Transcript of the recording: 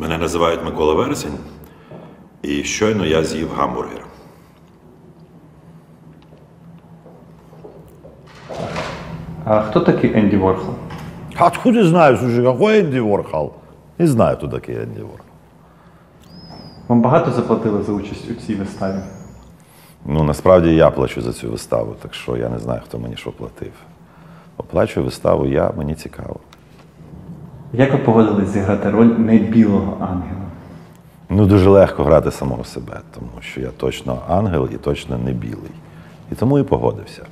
Мене називають Микола Вересень, і щойно я з'їв гамбургер. А хто такий Енді Ворхол? Откуда знаю, слушай, какой Энди Ворхол? Не знаю, кто такие Энди Ворхол. Вам багато заплатили за участь у цій виставі? Ну, насправді я плачу за цю виставу, так що я не знаю, хто мені що платив. Оплачую виставу я, мені цікаво. Як ви поводились зіграти роль небілого ангела? Ну, дуже легко грати самого себе, тому що я точно ангел і точно не білий. І тому і погодився.